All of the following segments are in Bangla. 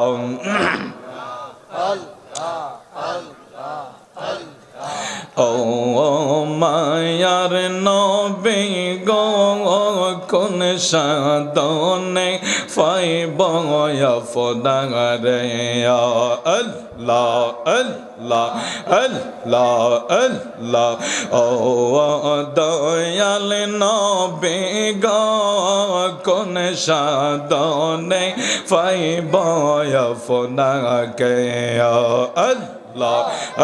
ও মায়ার নবী গো, কোন সাদনে ফাইব ফদারে আল্লাহ আল্লাহ আল্লাহ আল্লাহ। ও, দয়াল নবী গো কোন সাদনে ফাইব ফদাকে আল্লাহ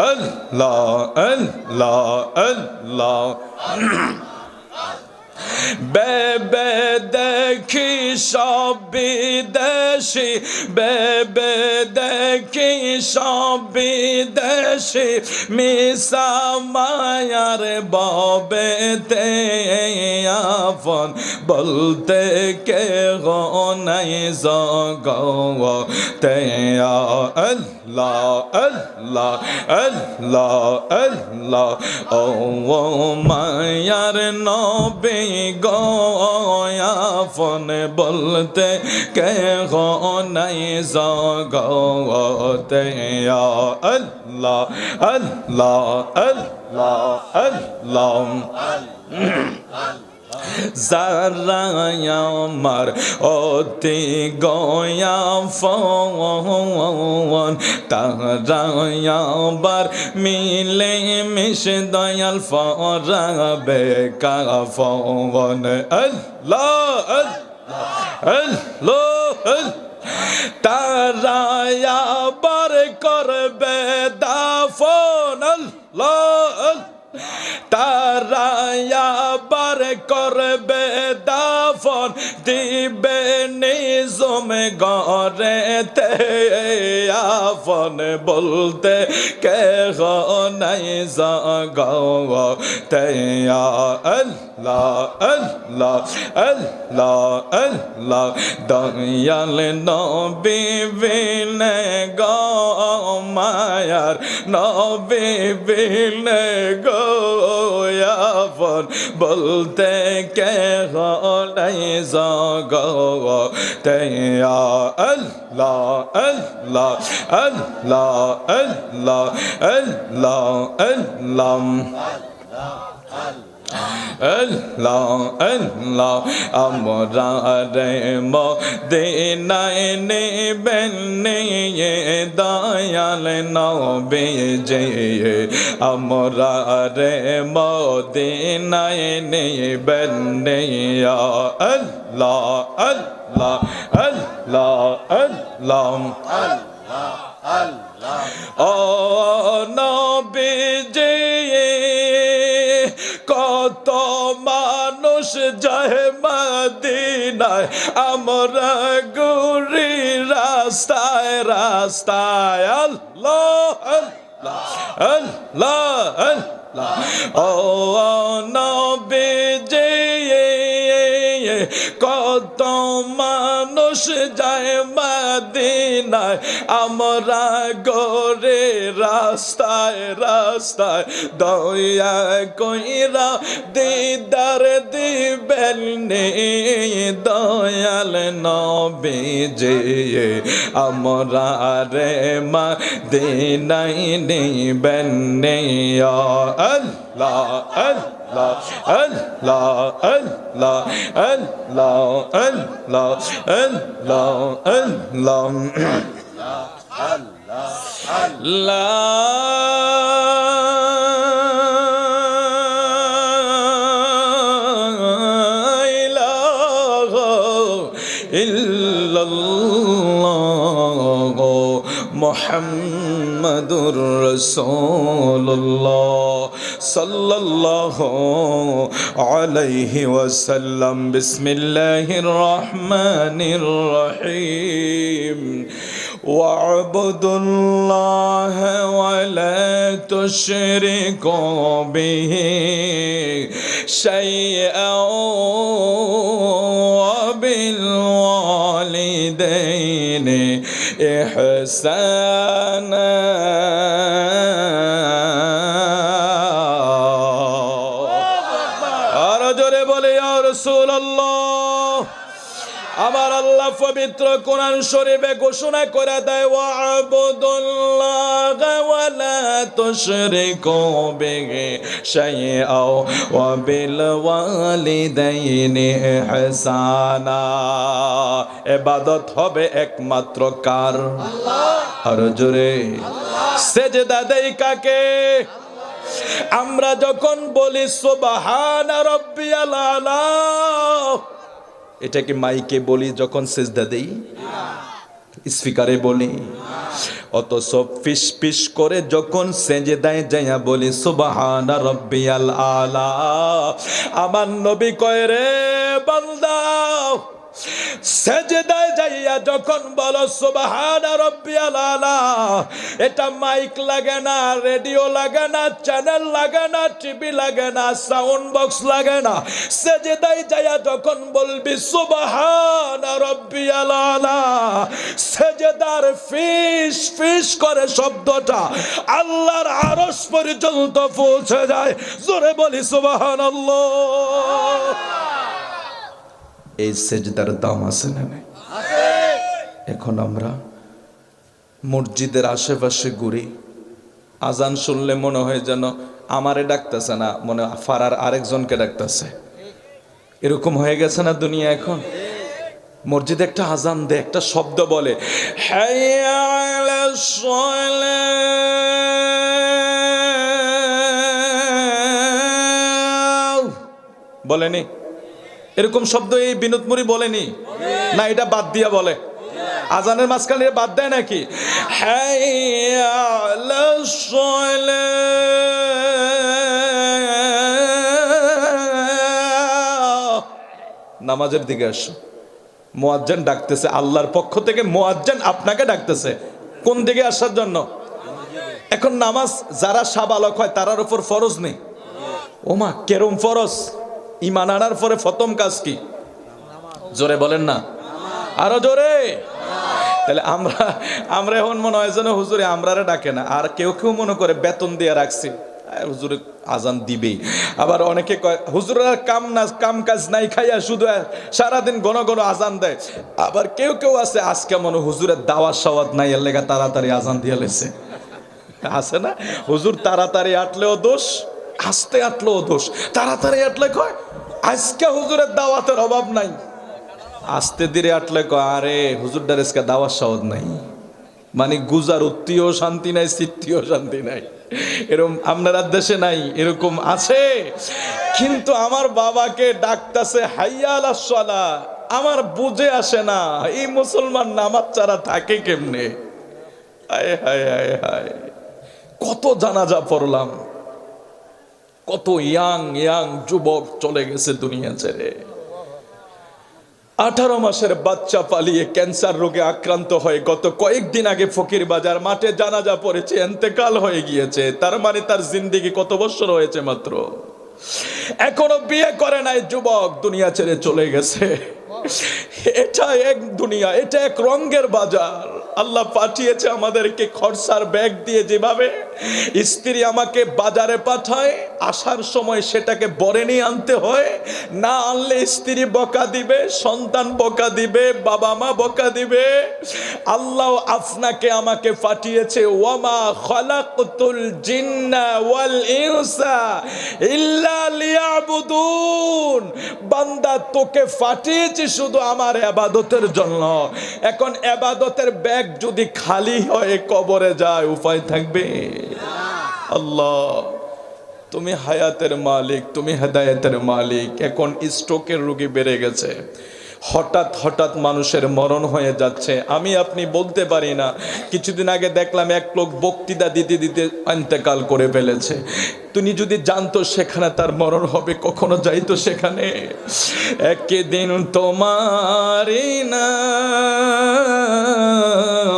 আল্লাহ আল্লাহ আল্লাহ বেবে দেখি সব বিদেশি বেবে দেখি সব বিদেশি মিসা মায়ার ববেতে আফন, বলতে কে গো নাই জগতে। আল্লাহ আল্লাহ আল্লাহ আল্লাহ ও মায়ার নবী গয়াফন বলতে কে গো নাই জগতে আল্লাহ আল্লাহ আল্লাহ আল্লাহ। যারা আমার অতি গয়া ফন, তারা আবার মিলে মিশ দয়াল ফরাবে কা ফন আল্লাহ আল্লাহ। তারা আবার করবে দাফন। নিজম গরেতে আফন বলতে কে নাই জগতে আল্লাহ আল্লাহ আল্লাহ আল্লাহ, দয়াল নবী বিনে গো, মায়ার নবী বিনে গো। আফন বলতে কে নাই জগতে আল্লাহ আল্লাহ আল্লাহ আল্লাহ আল্লাহ আল্লাহ আল্লাহ আল্লাহ আমরা রে মদিনায় নেবেন নিয়ে দয়াল নবে যে আমরা রে মদিনায় নেবেন নিয়ে আল্লাহ আল্লাহ আল্লাহ আল্লাহ ও নবীজি মদিনায় আমরা গুরি রাস্তায় রাস্তায় আল্লাহ আল্লাহ আল্লাহ আল্লাহ। ও মদিনায় আমরা গোরে রাস্তায় রাস্তায় দয়া কইরা দিদার দিবেন দয়াল নবী যে আমরা রে মদিনায় নিবেন নে আল্লাহ আল্লাহ। ইল্লাল্লাহ মোহাম্মদুর رسول الله صلى الله عليه وسلم بسم الله الرحمن الرحيم واعبدوا الله ولا تشركوا به شيئا وبالوالدين إحسانا পবিত্র কোরআন শরীফে ঘোষণা করে দেয় ওয়াবুদুল্লাহ ওয়ালা তুশরিকু বিহি শাইআ ওয়া বিল ওয়ালিদাইনি ইহসানা। ইবাদত হবে একমাত্র কার? আর জোরে। সেজদা দেই কাকে? আমরা যখন বলি সুবহান রাব্বিয়াল আলা এটা কি মাইকে বলি যখন সেজদা দেই, স্পিকারে বলি। অত সব ফিস ফিস করে যখন সেজে দেয় যাইয়া বলি, সুবহান রব্বিয়াল আলা, আমার নবী কয় রে বান্দা সেজদায় যাইয়া যখন বলো, সুবহান রাব্বিয়াল আলা এটা মাইক লাগে না, রেডিও লাগে না, চ্যানেল লাগে না, টিভি লাগে না, সাউন্ড বক্স লাগে না। সেজদায় যাইয়া যখন বলবি, সুবহান রাব্বিয়াল আলা সেজদার ফিস ফিস করে শব্দটা আল্লাহর আরশ পর্যন্ত পৌঁছে যায়। জোরে বলি, সুবহানাল্লাহ এই সেজদার দাম আছে না এখন আমরা মসজিদের আশেপাশে ঘুরি। আজান শুনলে মনে হয় যেন আমারে ডাকতেছে না, মনে ফারার আরেকজনকে ডাকতেছে। এরকম হয়ে গেছে না দুনিয়া এখন? মসজিদে একটা আজান দে একটা শব্দ বলে। বলেনি? এরকম শব্দ এই বিনোদমুরি বলেনি? না, এটা বাদ দিয়া বলে। আজানের মাঝখানে বাদ দেয় নাকি? নামাজের দিকে আসো। মোয়াজ্জান ডাকতেছে, আল্লাহর পক্ষ থেকে মোয়াজ্জান আপনাকে ডাকতেছে। কোন দিকে আসার জন্য? এখন নামাজ যারা সাবালক হয়, তারার উপর ফরজ নেই। ওমা, কেরম ফরজ? ইমান আনার পরে প্রথম কাজ কি? জোরে বলেন না। আরও জোরে। তাহলে আমরা আমরা এখন মনে হয় যেন হুজুরে আমরারে ডাকে না। আর কেউ কেউ মনে করে বেতন দিয়ে রাখছি। হুজুরে আজান দিবেই। আবার অনেকে কয় হুজুরের কাম না, কাম কাজ নাই, খাইয়া শুধু সারাদিন ঘন ঘন আজান দেয়। আবার কেউ কেউ আছে, আজকে মনে হুজুরের দাওয়াত সাওয়াত নাই, এর লেগে তাড়াতাড়ি আজান দিয়ে লেছে। আছে না? হুজুর তাড়াতাড়ি আটলেও দোষ। আস্তে আটলেও দোষ। তাড়াতাড়ি আটলে কয়, আজকে হুজুরের দাওয়াতের অভাব নাই। আস্তে ধীরে আটলে কয়, আরে হুজুর ডারেসকে দাওয়াত সাওয়াত নাই। মানে গুজার উত্তিও শান্তি নাই সিদ্ধিও শান্তি নাই। এরকম আপনার দেশে নাই, এরকম আছে। কিন্তু আমার বাবাকে ডাকতাছে, হাইয়াল আমার বুঝে আসে না, এই মুসলমান নামাজ ছাড়া থাকে কেমনে? হায় হায় হায় হায়। কত জানাজা পড়লাম। কত ইয়াং ইয়াং যুবক চলে গেছে দুনিয়া ছেড়ে। আঠারো মাসের বাচ্চা পালিয়ে ক্যান্সার রোগে আক্রান্ত হয়ে গত কয়েকদিন আগে ফকির বাজার মাঠে জানাজা পড়েছে, এন্তেকাল হয়ে গিয়েছে। তার মানে তার জিন্দিগি কত বছর হয়েছে মাত্র? এখনও বিয়ে করে নাই যুবক, দুনিয়া ছেড়ে চলে গেছে। এটা এক দুনিয়া, এটা এক রঙ্গের বাজার। আল্লাহ পাঠিয়েছে আমাদেরকে খরচার ব্যাগ দিয়ে যেভাবে স্ত্রী আমাকে বাজারে পাঠায়, আসার সময় সেটাকে বরে নিয়ে আনতে হয়। না আনলে স্ত্রী বকা দিবে, সন্তান বকা দিবে, বাবা মা বকা দিবে। আল্লাহ আপনাকে আমাকে পাঠিয়েছে, ওয়ামা খলাকতুল জিন্না ওয়াল ইনসা ইল্লা লিয়াবুদুন। বান্দা, তোকে পাঠিয়েছি শুধু আমার আবাদতের জন্য। এখন আবাদতের ব্যাগ যদি খালি হয় কবরে যায়, উপায় থাকবে? আল্লাহ, তুমি হায়াতের মালিক, তুমি হেদায়েতের মালিক। এখন স্ট্রোকের রোগী বেড়ে গেছে। হঠাৎ হঠাৎ মানুষের মরণ হয়ে যাচ্ছে। আমি আপনি বলতে পারি না। কিছুদিন আগে দেখলাম এক লোক বক্তৃতা দিতে দিতে অন্তেকাল করে ফেলেছে। তুমি যদি জানতো সেখানে তার মরণ হবে, কখনো যাইতো সেখানে। একদিন তোমারই না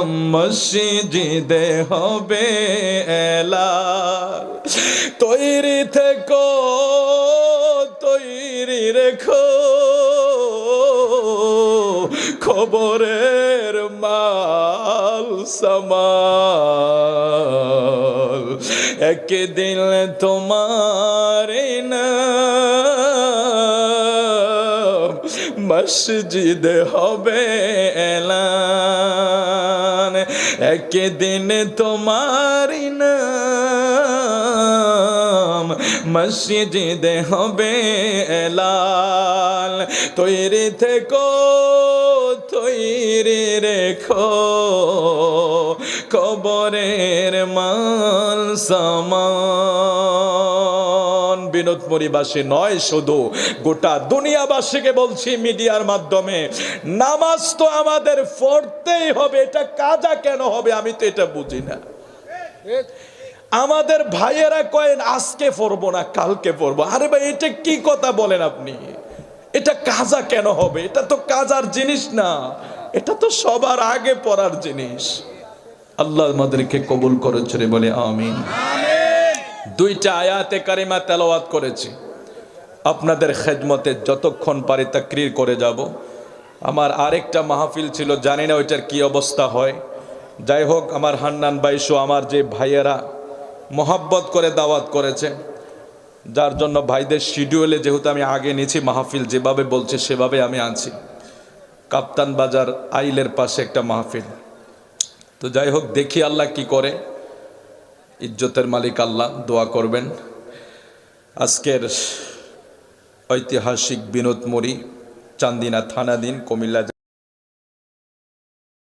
মসজিদে হবে এলা। তৈরি থেকো, তৈরি রেখো। খবরের মাল সামাল। একদিন তোমার মসজিদে হবে এলান। একদিন তোমারি মসজিদে হবে এলান। তৈরি থেকো তৈরি রেখো। কবরের মাল সামান। বিনোদ পরিবাসী নয় শুধু, গোটা দুনিয়াবাসীকে বলছি মিডিয়ার মাধ্যমে। নামাজ তো আমাদের পড়তেই হবে, এটা কাজা কেন হবে আমি তো এটা বুঝি না। আমাদের ভাইয়েরা কয়েন আজকে পড়ব না, কালকে পড়ব। আরে ভাই, এটা কি কথা বলেন আপনি? এটা কাজা কেন হবে? এটা তো কাজার জিনিস না। এটা তো সবার আগে পড়ার জিনিস। আল্লাহ আমাদেরকে কবুল করেছে বলে আমিন। দুইটা আয়াতে কারিমা তেলাওয়াত করেছি। আপনাদের খেদমতে যতক্ষণ পারি তাকরির করে যাব। আমার আরেকটা মাহফিল ছিল জানি না ওইটার কি অবস্থা হয়। যাই হোক আমার হান্নান বাইশো আমার যে ভাইয়েরা মোহাব্বত করে দাওয়াত করেছে যার জন্য ভাইদের শিডিউলে যেহেতু আমি আগে নিয়েছি, মাহফিল যেভাবে বলছে সেভাবে আমি আনছি। কাপ্তান বাজার আইলের পাশে একটা মাহফিল। তো যাই হোক, দেখি আল্লাহ কি করে। ইজ্জতের মালিক আল্লাহ, দোয়া করবেন। আজকের ঐতিহাসিক বিনোদ মরি চান্দিনা থানাদিন কুমিল্লা